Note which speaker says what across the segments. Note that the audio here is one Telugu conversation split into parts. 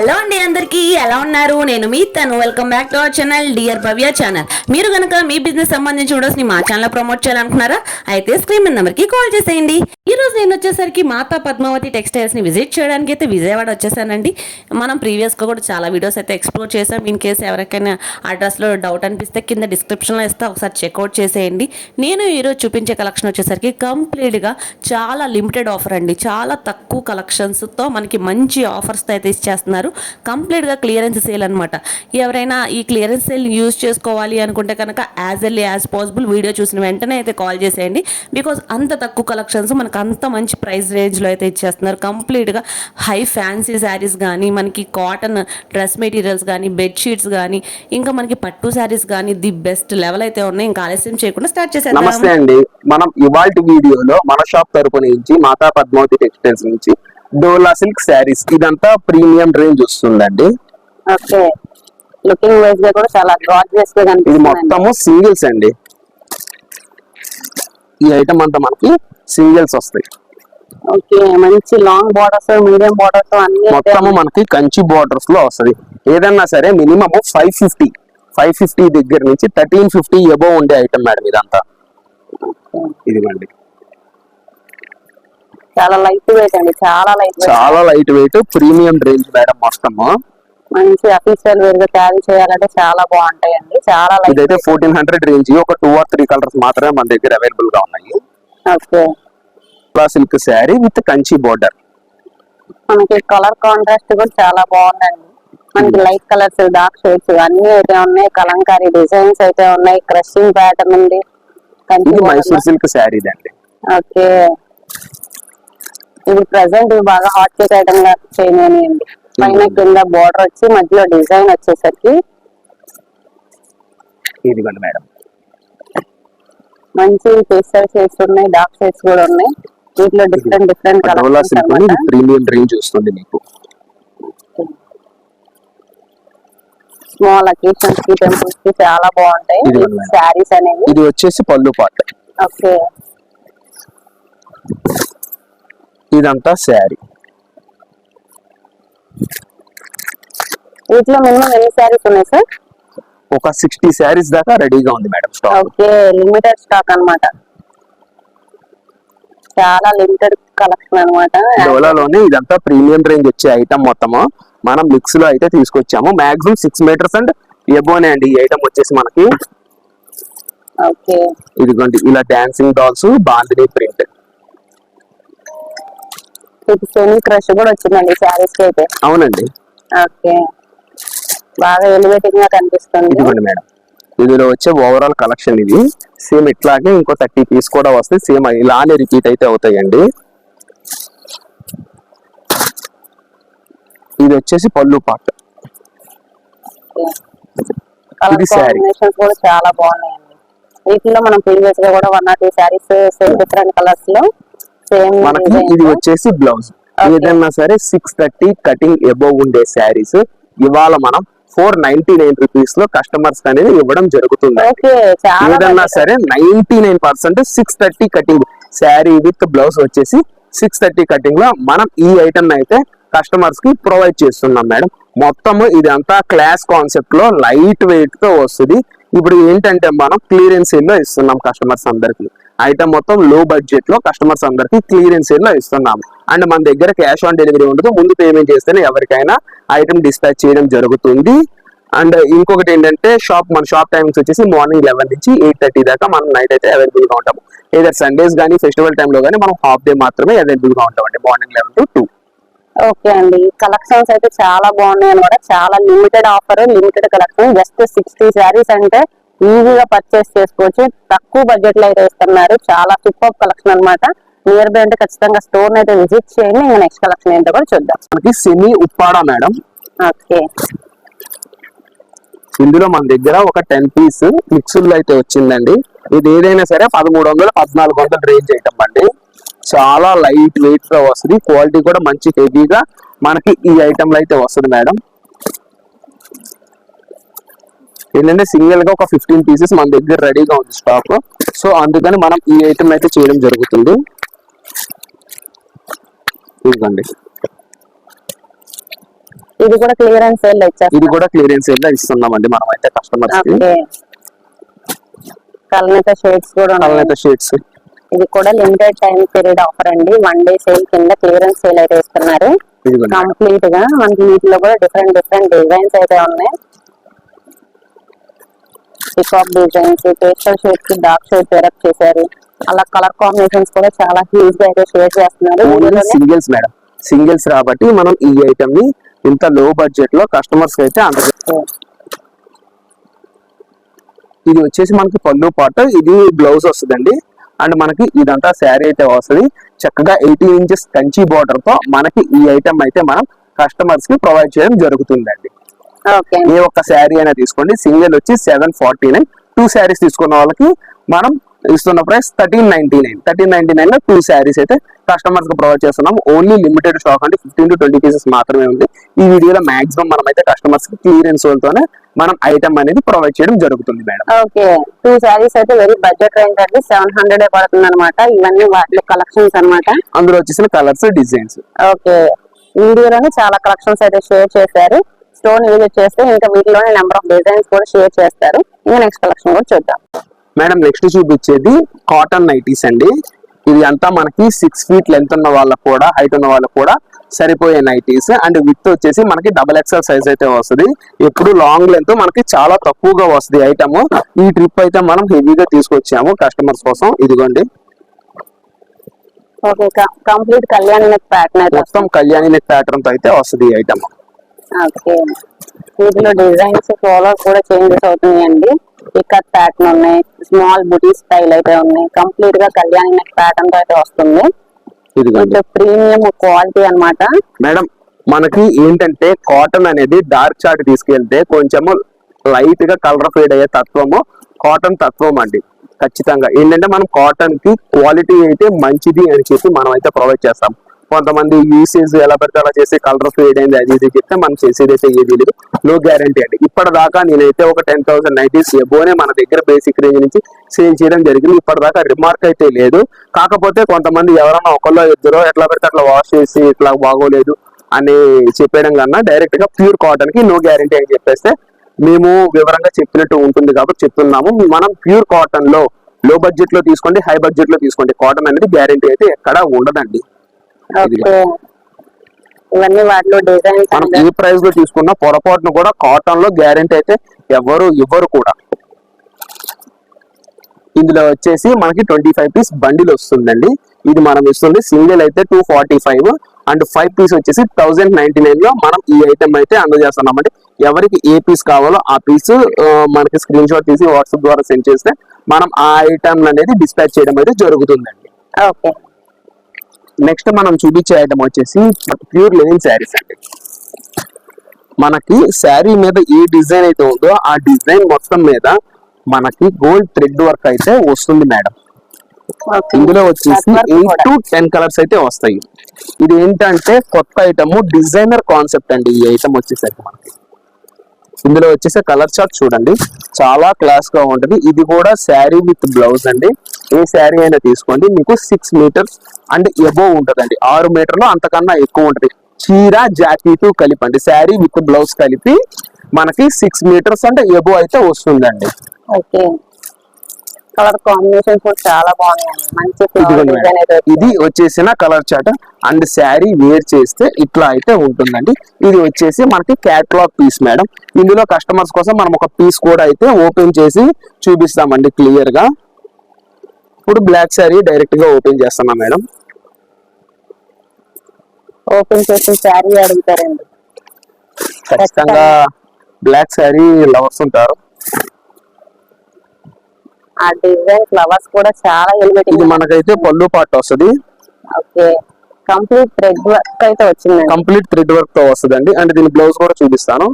Speaker 1: హలో అండి అందరికీ ఎలా ఉన్నారు? నేను మీ తను. Welcome back to our channel dear Bhavya channel మీరు కనుక మీ బిజినెస్ సంబంధించి వీడియోస్ని మా ఛానల్ ప్రమోట్ చేయాలనుకున్నారా అయితే స్క్రీన్ నెంబర్కి కాల్ చేసేయండి. ఈ రోజు నేను వచ్చేసరికి మాతా పద్మావతి టెక్స్టైల్స్ని విజిట్ చేయడానికి అయితే విజయవాడ వచ్చేసానండి. మనం ప్రీవియస్గా కూడా చాలా వీడియోస్ అయితే ఎక్స్ప్లోర్ చేసాం ఇన్ కేసు ఎవరికైనా అడ్రస్లో డౌట్ అనిపిస్తే కింద డిస్క్రిప్షన్లో ఇస్తే ఒకసారి చెక్అవుట్ చేసేయండి. నేను ఈరోజు చూపించే కలెక్షన్ వచ్చేసరికి కంప్లీట్గా చాలా లిమిటెడ్ ఆఫర్ అండి. చాలా తక్కువ కలెక్షన్స్తో మనకి మంచి ఆఫర్స్ అయితే ఇచ్చేస్తున్నారు. కంప్లీట్ కంప్లీట్గా క్లియరెన్స్ సేల్ అనమాట ఎవరైనా ఈ క్లియరెన్స్ సేల్ యూజ్ చేసుకోవాలి అనుకుంటే కనుక as early as possible video చూసిన వెంటనే అయితే కాల్ చేసేయండి. బికాజ్ అంత తక్కువ కలెక్షన్స్ మనకు అంత మంచి ప్రైస్ రేంజ్లో అయితే ఇచ్చేస్తున్నారు. కంప్లీట్గా హై ఫ్యాన్సీ శారీస్ కానీ మనకి కాటన్ డ్రెస్ మెటీరియల్స్ కానీ బెడ్షీట్స్ కానీ ఇంకా మనకి పట్టు శారీస్ కానీ ది బెస్ట్ లెవెల్ అయితే ఉన్నాయి. ఇంకా ఆలస్యం చేయకుండా స్టార్ట్ చేసే
Speaker 2: నమస్తే అండి. మనం ఇవాల్టి వీడియోలో మన షాప్ తరపు నుంచి మాతా పద్మావతి టెక్స్టైల్స్ నుంచి డోలా సిల్క్ శారీస్. ఇదంతా ప్రీమియం రేంజ్ వస్తుందండి.
Speaker 3: ఓకే. లుకింగ్ వైజ్గా కూడా చాలా గార్జియస్గా
Speaker 2: ఇది
Speaker 3: కనిపిస్తుంది
Speaker 2: మొత్తము సింగిల్స్ అండి. ఈ ఐటమ్ అంతా మనకి సింగిల్స్ వస్తాయి.
Speaker 3: ఓకే. మంచి లాంగ్ బార్డర్స్ మీడియం బార్డర్స్ అన్ని
Speaker 2: మొత్తము మనకి కంచి బోర్డర్స్లో వస్తది. ఏదన్నా సరే minimum five fifty five fifty దగ్గర నుంచి థర్టీన్ ఫిఫ్టీ ఎబో ఉండే ఐటమ్ మేడం ఇదంతా. ఇదిగోండి.
Speaker 3: చాలా లైట్ వెయిట్ అండి చాలా లైట్
Speaker 2: చాలా light weight premium range madam మొత్తము
Speaker 3: మంచి అఫీషియల్ వేర్గా క్యారీ చేయాలంటే చాలా బాగుంటాయండి చాలా లైట్
Speaker 2: ఇదైతే ఫోర్టీన్ హండ్రెడ్ రేంజ్ ఒక టూ ఆర్ త్రీ కలర్స్ మాత్రమే మన దగ్గర అవైలబుల్గా ఉన్నాయి.
Speaker 3: Okay.
Speaker 2: Silk sari with Kanchi border
Speaker 3: మనకి కలర్ కాంట్రాస్ట్ కూడా చాలా బాగుందండి. మనకి లైట్ కలర్స్ డార్క్ షేడ్స్ అన్ని అయితే ఉన్నాయి కలంకారీ డిజైన్స్ అయితే ఉన్నాయి క్రషింగ్ ప్యాటర్న్ ఉంది.
Speaker 2: మైసూర్ సిల్క్ శారీ అండి
Speaker 3: ఓకే. ఇది ప్రజెంట్ బాగా హాట్ కేక్ ఐటమ్గా చేయమని అండి. పైన కింద బోర్డర్ వచ్చి మధ్యలో డిజైన్ వచ్చేసరికి
Speaker 2: ఇదిగోండి మేడం.
Speaker 3: మంచి పేస్టల్ షేడ్స్ ఉన్నాయి డార్క్ షేడ్స్ కూడా ఉన్నాయి. వీటిలో different different colours
Speaker 2: premium range వస్తుంది మీకు.
Speaker 3: స్మాల్ అకేషన్స్కి టెంపుల్స్కి చాలా బాగుంటాయి. శారీస్ అనేవి.
Speaker 2: ఇది వచ్చేసి పళ్ళు పాట.
Speaker 3: ఓకే
Speaker 2: ఇదంతా శారీ.
Speaker 3: వీటిలో మినిమం ఎన్ని శారీస్ ఉన్నాయి సార్?
Speaker 2: ఒక సిక్స్టీ శారీస్ దాకా రెడీగా ఉంది madam stock.
Speaker 3: Okay limited stock అన్నమాట. చాలా లిమిటెడ్ కలెక్షన్ అన్నమాట.
Speaker 2: డోలాలోనే ఇదంతా ప్రీమియం రేంజ్ వచ్చే ఐటమ్ మొత్తము. మనం మిక్స్లో అయితే తీసుకొచ్చాము. మాక్సిమం సిక్స్ మీటర్స్ అండ్ ఎబోనే అండి ఈ ఐటమ్ వచ్చేసి మనకి.
Speaker 3: ఓకే.
Speaker 2: ఇదిగోండి ఇలా డాన్సింగ్ డాల్స్ బాందిని ప్రింట్
Speaker 3: ఇది సెమీ క్రష్ కూడా వచ్చిందండి శారీస్కి అయితే.
Speaker 2: అవునండి.
Speaker 3: ఓకే. బాగా ఎలివేటింగ్గా కనిపిస్తుంది.
Speaker 2: ఇదిగోండి మేడం. ఇందులో వచ్చే ఓవరాల్ కలెక్షన్ ఇది. సేమ్ ఇట్లాగే ఇంకో థర్టీ పీస్ కూడా వస్తాయి. సేమ్ ఇలానే రిపీట్ అయితే అవుతాయండి. ఇది వచ్చేసి పళ్ళు పాట. ఇది
Speaker 3: కూడా చాలా బాగున్నాయండి. వీటిలో మనం ప్రీవియస్గా కూడా one or two saris different కలర్స్లో
Speaker 2: మనకి ఇది వచ్చేసి బ్లౌజ్. ఏదన్నా సరే సిక్స్ థర్టీ కటింగ్ ఎబోవ్ ఉండే శారీస్ ఇవాళ మనం ఫోర్ నైన్టీ నైన్ రూపీస్లో కస్టమర్స్ అనేది ఇవ్వడం జరుగుతుంది. ఏదన్నా. సరే ninety nine percent six thirty cutting sari with blouse వచ్చేసి సిక్స్ థర్టీ కటింగ్లో మనం ఈ ఐటమ్ అయితే కస్టమర్స్కి ప్రొవైడ్ చేస్తున్నాం మేడం. మొత్తము ఇదంతా క్లాస్ కాన్సెప్ట్లో లైట్ వెయిట్తో వస్తుంది. ఇప్పుడు ఏంటంటే మనం క్లియరెన్స్లో ఇస్తున్నాం కస్టమర్స్ అందరికి. ఐటమ్ మొత్తం లో బడ్జెట్లో కస్టమర్స్ అందరికి క్లియరెన్స్ సేల్లో ఇస్తున్నాం అండ్ మన దగ్గర క్యాష్ ఆన్ డెలివరీ ఉండదు. ముందు పేమెంట్ చేస్తేనే ఎవరికైనా ఐటమ్ డిస్పాచ్ చేయడం జరుగుతుంది. అండ్ ఇంకొకటి ఏంటంటే షాప్ మన షాప్ టైమింగ్స్ వచ్చేసి మార్నింగ్ లెవెన్ నుంచి ఎయిట్ థర్టీ దాకా మనం నైట్ అయితే అవైలబుల్గా ఉంటాము. ఏదర్ సండేస్ కానీ ఫెస్టివల్ టైంలో కానీ మనం హాఫ్ డే మాత్రమే అవైలబుల్గా ఉంటామండి morning eleven to two
Speaker 3: okay అండి. కలెక్షన్స్ అయితే చాలా బాగున్నాయి అనమాట చాలా limited offer limited collection just sixty saris అంటే ఈజీగా పర్చేస్ చేసుకోవచ్చు. తక్కువ బడ్జెట్లో అయితే ఇస్తున్నారు. చాలా సూపర్ కలెక్షన్ అన్నమాట. నియర్ బై అంటే ఖచ్చితంగా స్టోర్ అయితే విజిట్ చేయండి. ఇంకా నెక్స్ట్ కలెక్షన్ ఏంటో కూడా చూద్దాం.
Speaker 2: మనకి సెమీ ఉప్పాడ మేడం.
Speaker 3: ఓకే.
Speaker 2: ఇందులో మన దగ్గర ఒక టెన్ పీస్ మిక్సులు అయితే వచ్చిందండి. ఇది ఏదైనా సరే పదమూడు వందలు పద్నాలుగు వందల రేంజ్ ఐటమ్ అండి. చాలా లైట్ వెయిట్గా వస్తుంది. క్వాలిటీ కూడా మంచి హెవీగా మనకి ఈ ఐటమ్ అయితే వస్తుంది మేడం. ఏంటంటే సింగిల్గా ఒక ఫిఫ్టీన్ పీసెస్ మన దగ్గర రెడీగా ఉంది స్టాక్ సో అందుకని మనం ఈ ఐటమ్ అయితే చేయడం జరుగుతుంది. ఇదిగోండి.
Speaker 3: ఇది కూడా క్లియరెన్స్ సేల్
Speaker 2: ఇది కూడా క్లియరెన్స్ సేల్లో ఇస్తున్నామండి మనం అయితే
Speaker 3: కస్టమర్స్కి కల్నేత షేడ్స్ కూడా
Speaker 2: అలానైతే షీట్స్
Speaker 3: ఇది కూడా లిమిటెడ్ టైం పీరియడ్ ఆఫర్ అండి. వన్ డే సేల్ కింద క్లియరెన్స్ సేల్ అయితే ఇస్తున్నారు. కంప్లీట్గా మనకి వీటిలో కూడా డిఫరెంట్ డిఫరెంట్ డిజైన్స్ అయితే ఉన్నాయి. పికాక్ డిజైన్స్ పేస్టల్ షేడ్స్కి డార్క్ షేడ్ పేరప్ చేశారు. అలా కలర్ కాంబినేషన్స్ కూడా చాలా హ్యూజ్గా అయితే షేర్ చేస్తున్నారు.
Speaker 2: సింగిల్స్ మేడం సింగిల్స్ కాబట్టి మనం ఈ ఐటమ్ని ఇంత లో బడ్జెట్లో కస్టమర్స్ అయితే అంత ఇది వచ్చేసి మనకి పళ్ళు పాట ఇది బ్లౌజ్ వస్తుందండి. అండ్ మనకి ఇదంతా శారీ అయితే వస్తుంది. చక్కగా ఎయిటీన్ ఇంచెస్ కంచి బార్డర్తో మనకి ఈ ఐటమ్ అయితే మనం కస్టమర్స్కి ప్రొవైడ్ చేయడం జరుగుతుందండి.
Speaker 3: ఓకే.
Speaker 2: ఏ ఒక్క శారీ అయినా తీసుకోండి. సింగిల్ వచ్చి seven forty nine. Two saris తీసుకున్న వాళ్ళకి మనం ఇస్తున్న price thirteen ninety nine thirteen ninety నైన్లో టూ శారీస్ అయితే కస్టమర్స్కి ప్రొవైడ్ చేస్తున్నాం. ఓన్లీ లిమిటెడ్ స్టాక్ అంటే ఫిఫ్టీన్ టు ట్వంటీ పీసెస్ మాత్రమే ఉంది. ఈ వీడియోలో మాక్సిమం మనం అయితే కస్టమర్స్కి క్లియరెన్స్ తోనే మనం ఐటమ్ అనేది ప్రొవైడ్ చేయడం జరుగుతుంది మేడం.
Speaker 3: ఓకే. టూ శారీస్ అయితే వెరీ బడ్జెట్ రేంజ్ అండి. సెవెన్ హండ్రెడ్ పడుతుంది అనమాట ఇవన్నీ వాటి కలెక్షన్స్ అన్నమాట.
Speaker 2: అందులో వచ్చేసిన కలర్స్ డిజైన్స్
Speaker 3: ఓకే. వీడియోలోనే చాలా కలెక్షన్స్ అయితే షేర్ చేశారు. స్టోన్ యూజ్ చేస్తే ఇంకా వీటిలోనే నెంబర్ ఆఫ్ డిజైన్స్ కూడా షేర్ చేస్తారు. ఇంకా నెక్స్ట్ కలెక్షన్ కూడా చూద్దాం.
Speaker 2: మేడం నెక్స్ట్ చూపించేది కాటన్ నైటీస్ అండి. ఇది అంతా మనకి సిక్స్ ఫీట్ లెంత్ ఉన్న వాళ్ళకు కూడా హైట్ ఉన్న వాళ్ళకు కూడా సరిపోయే నైటీస్ అండ్ విత్ వచ్చేసి మనకి డబల్ ఎక్స్ఎల్ సైజ్ అయితే వస్తుంది. ఎప్పుడు లాంగ్ లెంత్ మనకి చాలా తక్కువగా వస్తుంది ఐటమ్ ఈ ట్రిప్ అయితే మనం హెవీగా తీసుకొచ్చాము కస్టమర్స్ కోసం. ఇదిగోండి.
Speaker 3: Okay complete Kalyani neck pattern
Speaker 2: మొత్తం కళ్యాణి నెక్ ప్యాటర్న్తో అయితే వస్తుంది ఈ ఐటమ్
Speaker 3: ఓకే. వీటిలో డిజైన్స్ ఫ్లోవర్స్ కూడా చేంజెస్ అవుతున్నాయండి. ఇక్కత్ ప్యాటర్న్ ఉన్నాయి స్మాల్ బుటీ స్టైల్ అయితే ఉన్నాయి. కంప్లీట్గా కళ్యాణి నెక్ ప్యాటర్న్తో అయితే వస్తుంది. కొంచెం ప్రీమియం క్వాలిటీ అన్నమాట.
Speaker 2: మేడం మనకి ఏంటంటే కాటన్ అనేది డార్క్ చార్ట్ తీసుకెళ్తే కొంచెము లైట్గా కలర్ ఫేడ్ అయ్యే తత్వము కాటన్ తత్వం అండి. ఖచ్చితంగా. ఏంటంటే మనం కాటన్కి క్వాలిటీ అయితే మంచిది అని చెప్పి మనం అయితే ప్రొవైడ్ చేస్తాం. కొంతమంది యూసేజ్ ఎలా పెడితే అలా చేసి కలర్ ఫేడ్ అయింది అది ఇది చెప్తే మనం చేసేది అయితే ఏది లేదు. నో గ్యారంటీ అండి. ఇప్పటిదాకా నేనైతే ఒక టెన్ థౌసండ్ నైంటీస్ ఎబోనే మన దగ్గర బేసిక్ రేంజ్ నుంచి సేల్ చేయడం జరిగింది. ఇప్పటిదాకా రిమార్క్ అయితే లేదు. కాకపోతే కొంతమంది ఎవరన్నా ఒకళ్ళో ఇద్దరో ఎట్లా పెడితే అట్లా వాష్ చేసి ఇట్లా బాగోలేదు అని చెప్పేయడం కన్నా డైరెక్ట్గా ప్యూర్ కాటన్కి నో గ్యారంటీ అని చెప్పేస్తే మేము వివరంగా చెప్పినట్టు ఉంటుంది కాబట్టి చెప్తున్నాము. మనం ప్యూర్ కాటన్లో లో బడ్జెట్లో తీసుకోండి హై బడ్జెట్లో తీసుకోండి. కాటన్ అనేది గ్యారంటీ అయితే ఎక్కడ ఉండదండి.
Speaker 3: ఇవన్నీ వాటిలో డిజైన్స్
Speaker 2: మనం ఏ ప్రైస్లో తీసుకున్నా పొరపాటును కూడా కాటన్లో గ్యారంటీ అయితే ఎవరు ఇవ్వరు కూడా. ఇందులో వచ్చేసి మనకి ట్వంటీ ఫైవ్ పీస్ బండిల్ వస్తుందండి. ఇది మనం ఇస్తుంది సింగిల్ అయితే two forty five and five piece వచ్చేసి థౌసండ్ నైన్టీ నైన్లో మనం ఈ ఐటమ్ అయితే అందజేస్తున్నాం. అంటే ఎవరికి ఏ పీస్ కావాలో ఆ పీస్ మనకి స్క్రీన్ షాట్ తీసి వాట్సాప్ ద్వారా సెండ్ చేస్తే మనం ఆ ఐటమ్ అనేది డిస్పాచ్ చేయడం అయితే జరుగుతుందండి.
Speaker 3: ఓకే.
Speaker 2: నెక్స్ట్ మనం చూపించే ఐటమ్ వచ్చేసి ప్యూర్ లెనిన్ శారీస్ అండి. మనకి శారీ మీద ఏ డిజైన్ అయితే ఉందో ఆ డిజైన్ మొత్తం మీద మనకి గోల్డ్ థ్రెడ్ వర్క్ అయితే వస్తుంది మేడం ఇందులో వచ్చేసి ఎయిట్ టు టెన్ కలర్స్ అయితే వస్తాయి. ఇది ఏంటంటే కొత్త ఐటమ్ డిజైనర్ కాన్సెప్ట్ అండి ఈ ఐటమ్ వచ్చేసరికి మనకి. ఇందులో వచ్చేసి కలర్ చార్ట్ చూడండి. చాలా క్లాస్గా ఉంటుంది. ఇది కూడా శారీ విత్ బ్లౌజ్ అండి. ఏ శారీ అయినా తీసుకోండి. మీకు సిక్స్ మీటర్స్ అండ్ ఎబో ఉంటదండి. ఆరు మీటర్లు అంతకన్నా ఎక్కువ ఉంటది. చీర జాకెట్ కలిపి అండి శారీ విత్ బ్లౌజ్ కలిపి మనకి సిక్స్ మీటర్స్ అంటే ఎబో అయితే వస్తుందండి.
Speaker 3: ఓకే. కలర్ కాంబినేషన్స్ కూడా చాలా బాగున్నాయి.
Speaker 2: ఇది వచ్చేసిన colour chart and sari wear చేస్తే ఇట్లా అయితే ఉంటుందండి. ఇది వచ్చేసి మనకి క్యాట్లాగ్ పీస్ మేడం. ఇందులో కస్టమర్స్ కోసం మనం ఒక పీస్ కూడా అయితే ఓపెన్ చేసి చూపిస్తామండి క్లియర్గా. ఇప్పుడు బ్లాక్ శారీ డైరెక్ట్గా ఓపెన్ చేస్తున్నాం మేడం.
Speaker 3: ఓపెన్ చేసి శారీ అడుగుతారండి.
Speaker 2: ఖచ్చితంగా బ్లాక్ శారీ లవర్స్ ఉంటారు.
Speaker 3: ఆ డిజైన్ ఫ్లవర్స్ కూడా చాలా
Speaker 2: ఇది
Speaker 3: ఎలివేటింగ్
Speaker 2: మనకైతే పళ్ళు పాటు వస్తుంది.
Speaker 3: ఓకే. కంప్లీట్ థ్రెడ్ వర్క్ అయితే వచ్చిందండి.
Speaker 2: కంప్లీట్ థ్రెడ్ వర్క్తో వస్తుందండి. అండ్ దీని బ్లౌజ్ కూడా చూపిస్తాను.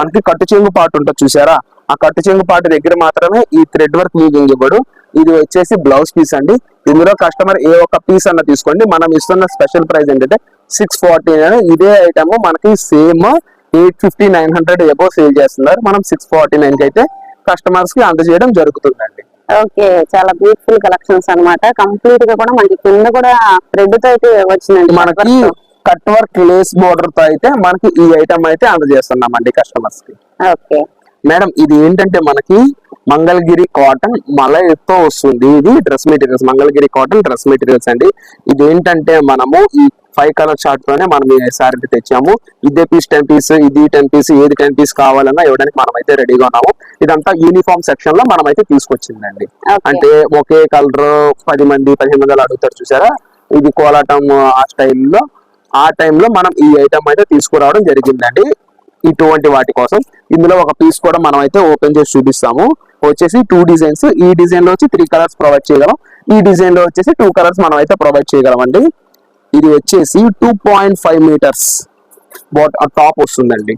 Speaker 2: మనకి కట్టు చెంగు పాటు ఉంటుంది చూసారా? ఆ కట్టు చెంగు పాటు దగ్గర మాత్రమే ఈ థ్రెడ్ వర్క్ యూజింగ్ ఇవ్వడు ఇది వచ్చేసి బ్లౌజ్ పీస్ అండి. ఇందులో కస్టమర్ ఏ ఒక్క పీస్ అన్న తీసుకోండి. మనం ఇస్తున్న స్పెషల్ ప్రైస్ ఏంటంటే సిక్స్ ఫార్టీ ఇదే ఐటమ్ మనకి same eight fifty nine hundred above sale చేస్తున్నారు. మనం సిక్స్ ఫార్టీ నైన్కి అయితే కస్టమర్స్కి అందజేయడం జరుగుతుందండి.
Speaker 3: ఓకే చాలా బ్యూటిఫుల్ కలెక్షన్స్ అన్నమాట. కంప్లీట్గా కూడా మనకి కింద కూడా థ్రెడ్తో అయితే వచ్చిందండి
Speaker 2: మనకి కట్ వర్క్ లేస్ బోర్డర్తో అయితే మనకి ఈ ఐటమ్ అయితే అందజేస్తున్నామండి కస్టమర్స్కి.
Speaker 3: ఓకే.
Speaker 2: మేడం ఇది ఏంటంటే మనకి మంగళగిరి కాటన్ మలైతో వస్తుంది. ఇది dress materials. Mangalagiri cotton dress materials అండి. ఇది ఏంటంటే మనము ఈ ఫైవ్ కలర్ చార్ట్లోనే మనం ఈ సారీ తెచ్చాము. ఇదే పీస్ టెన్ పీస్ ఇది టెన్ పీస్ ఏది టెన్ పీస్ కావాలన్నా ఇవ్వడానికి మనం అయితే రెడీగా ఉన్నాము. ఇదంతా యూనిఫామ్ సెక్షన్లో మనం అయితే తీసుకొచ్చిందండి. అంటే ఒకే కలర్ పది మంది పదిహేను మంది అడుగుతారు చూసారా? ఇది కోలాటం ఆ స్టైల్లో ఆ టైంలో మనం ఈ ఐటమ్ అయితే తీసుకురావడం జరిగిందండి. ఇటువంటి వాటి కోసం. ఇందులో ఒక పీస్ కూడా మనం అయితే ఓపెన్ చేసి చూపిస్తాము. వచ్చేసి టూ డిజైన్స్ ఈ డిజైన్లో వచ్చి త్రీ కలర్స్ ప్రొవైడ్ చేయగలం ఈ డిజైన్లో వచ్చేసి టూ కలర్స్ మనం అయితే ప్రొవైడ్ చేయగలం అండి ఇది వచ్చేసి two point five metres bat top వస్తుందండి.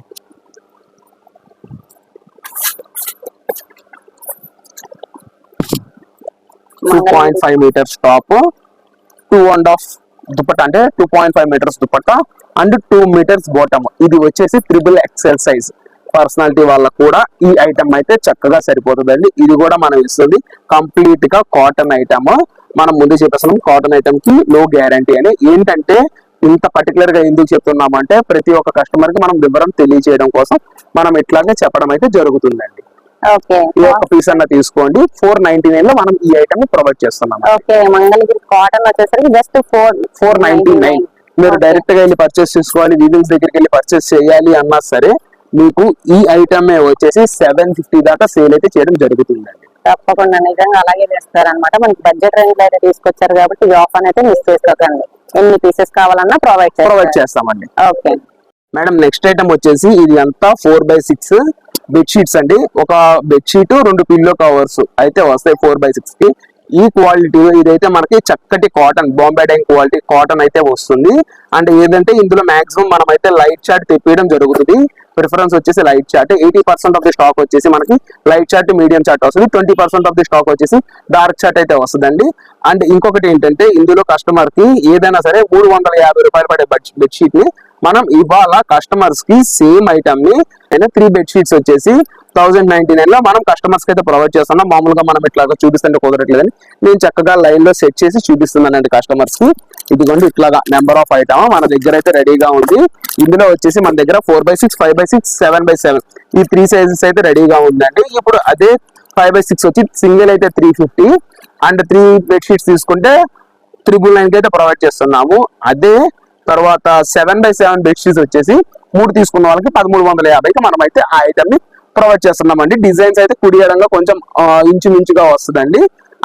Speaker 2: Two point five metres top two and half dupatta అంటే two point five metres dupatta and two metres bottom ఇది వచ్చేసి త్రిబుల్ ఎక్సెల్ సైజ్ పర్సనాలిటీ వాళ్ళకు కూడా ఈ ఐటమ్ అయితే చక్కగా సరిపోతుందండి. ఇది కూడా మనం ఇస్తుంది కంప్లీట్గా కాటన్ ఐటమ్ మనం ముందు చెప్పేస్తున్నాం కాటన్ ఐటమ్కి లో గ్యారంటీ అని. ఏంటంటే ఇంత పర్టికులర్గా ఎందుకు చెప్తున్నామంటే ప్రతి ఒక్క కస్టమర్కి మనం వివరం తెలియజేయడం కోసం మనం ఇట్లాగే చెప్పడం అయితే జరుగుతుందండి. ఈ పీస్ అన్న తీసుకోండి. ఫోర్ నైన్టీ నైన్లో మనం ఈ ఐటమ్ ప్రొవైడ్ చేస్తున్నాం.
Speaker 3: మంగళగిరి కాటన్ వచ్చేసరికి just four
Speaker 2: four ninety nine మీరు డైరెక్ట్గా వెళ్ళి పర్చేస్ చేసుకోవాలి వీవింగ్స్ దగ్గరికి వెళ్ళి పర్చేస్ చేయాలి అన్నా సరే మీకు ఈ ఐటమ్ వచ్చేసి సెవెన్ ఫిఫ్టీ దాకా సేల్ అయితే చేయడం జరుగుతుందండి.
Speaker 3: తప్పకుండా నిజంగా అలాగే చేస్తారన్నమాట. మనకి బడ్జెట్ రేంజ్ అయితే తీసుకొచ్చారు కాబట్టి ఈ ఆఫర్ అయితే మిస్ చేసుకోకండి. ఎన్ని పీసెస్ కావాలన్నా ప్రొవైడ్
Speaker 2: ప్రొవైడ్ చేస్తామండి.
Speaker 3: ఓకే.
Speaker 2: మేడం నెక్స్ట్ ఐటమ్ వచ్చేసి ఇది అంతా ఫోర్ బై సిక్స్ బెడ్షీట్స్ అండి. ఒక బెడ్షీట్ రెండు పిల్లో కవర్స్ అయితే వస్తాయి ఫోర్ బై సిక్స్కి. ఈ క్వాలిటీ ఇదైతే మనకి చక్కటి cotton Bombay Dyeing quality cotton అయితే వస్తుంది. అండ్ ఏదంటే ఇందులో మాక్సిమం మనం అయితే లైట్ చార్ట్ తెప్పియడం జరుగుతుంది. ప్రిఫరెన్స్ వచ్చేసి light chart eighty percent of the stock వచ్చేసి మనకి లైట్ చార్ట్ మీడియం చార్ట్ వస్తుంది. Twenty percent of the stock వచ్చేసి డార్క్ చార్ట్ అయితే వస్తుందండి. అండ్ ఇంకొకటి ఏంటంటే ఇందులో కస్టమర్కి ఏదైనా సరే మూడు వందల యాభై రూపాయలు పడే బెడ్షీట్ని మనం ఇవాళ కస్టమర్స్కి సేమ్ ఐటమ్ని అంటే త్రీ బెడ్షీట్స్ వచ్చేసి థౌసండ్ నైన్టీ నైన్లో మనం కస్టమర్స్కి అయితే ప్రొవైడ్ చేస్తున్నాం. మామూలుగా మనం ఇట్లాగా చూపిస్తుంటే కుదరట్లేదని. నేను చక్కగా లైన్లో సెట్ చేసి చూపిస్తున్నానండి కస్టమర్స్కి. ఇదిగోండి ఇట్లాగా నెంబర్ ఆఫ్ ఐటమ్ మన దగ్గర అయితే రెడీగా ఉంది. ఇందులో వచ్చేసి మన దగ్గర four by six five by six seven by seven ఈ త్రీ సైజెస్ అయితే రెడీగా ఉందండి. ఇప్పుడు అదే ఫైవ్ బై సిక్స్ వచ్చి సింగిల్ అయితే three fifty and three bedsheets తీసుకుంటే త్రిబుల్ నైన్కి అయితే ప్రొవైడ్ చేస్తున్నాము. అదే తర్వాత సెవెన్ బై సెవెన్ బెడ్షీట్స్ వచ్చేసి మూడు తీసుకున్న వాళ్ళకి పదమూడు వందల యాభైకి మనం అయితే ఆ ఐటమ్ని ప్రొవైడ్ చేస్తున్నామండి. డిజైన్స్ అయితే కుడి ఎడంగా కొంచెం ఇంచుమించుగా వస్తుందండి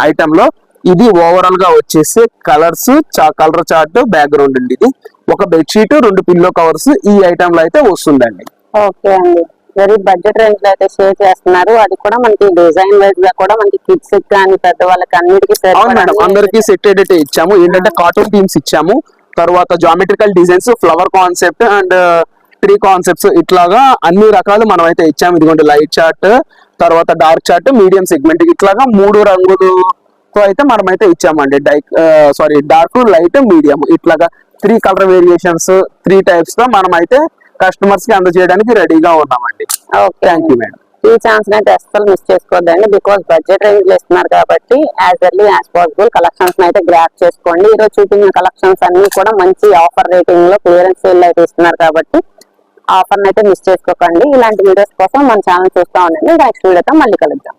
Speaker 2: ఐటమ్లో. ఇది ఓవరాల్గా వచ్చేసి కలర్స్ కలర్ చార్ట్ బ్యాక్గ్రౌండ్ అండి ఇది. ఒక బెడ్షీట్ రెండు పిల్లో కవర్స్ ఈ ఐటమ్లో అయితే వస్తుందండి.
Speaker 3: ఓకే అండి. వెరీ బడ్జెట్ రేంజ్లో అయితే షేర్ చేస్తున్నారు. అది కూడా మనకి డిజైన్ వైజ్గా కూడా మనకి కిడ్స్ కానీ పెద్దవాళ్ళకి అన్నిటికీ
Speaker 2: అందరికి సెట్ ఇచ్చాము. ఏంటంటే కార్టూన్ థీమ్స్ ఇచ్చాము. తర్వాత geometrical designs flower concept and tree concepts ఇట్లాగా అన్ని రకాలు మనం అయితే ఇచ్చాము. ఇదిగోండి లైట్ చార్ట్ తర్వాత డార్క్ చార్ట్ మీడియం సెగ్మెంట్ ఇట్లాగా మూడు రంగులతో అయితే మనం అయితే ఇచ్చామండి die sorry dark light medium ఇట్లాగా త్రీ కలర్ వేరియేషన్స్ త్రీ టైప్స్తో మనం అయితే కస్టమర్స్కి అందజేయడానికి రెడీగా ఉన్నామండి.
Speaker 3: ఓకే
Speaker 2: థ్యాంక్ యూ మేడం
Speaker 3: ఈ ఛాన్స్ అయితే అస్సలు మిస్ చేసుకోవద్దండి. బికాస్ బడ్జెట్ రేంజ్లో ఇస్తున్నారు కాబట్టి as early as possible collections అయితే గ్రాప్ చేసుకోండి. ఈ రోజు చూపించిన కలెక్షన్స్ అన్ని కూడా మంచి ఆఫర్ రేటింగ్లో క్లియరెన్స్ సేల్ అయితే ఇస్తున్నారు కాబట్టి ఆఫర్ అయితే మిస్ చేసుకోకండి. ఇలాంటి వీడియోస్ కోసం మన ఛానల్ చూస్తూ ఉండండి. నెక్స్ట్ వీడియోతో మళ్ళీ కలుద్దాం.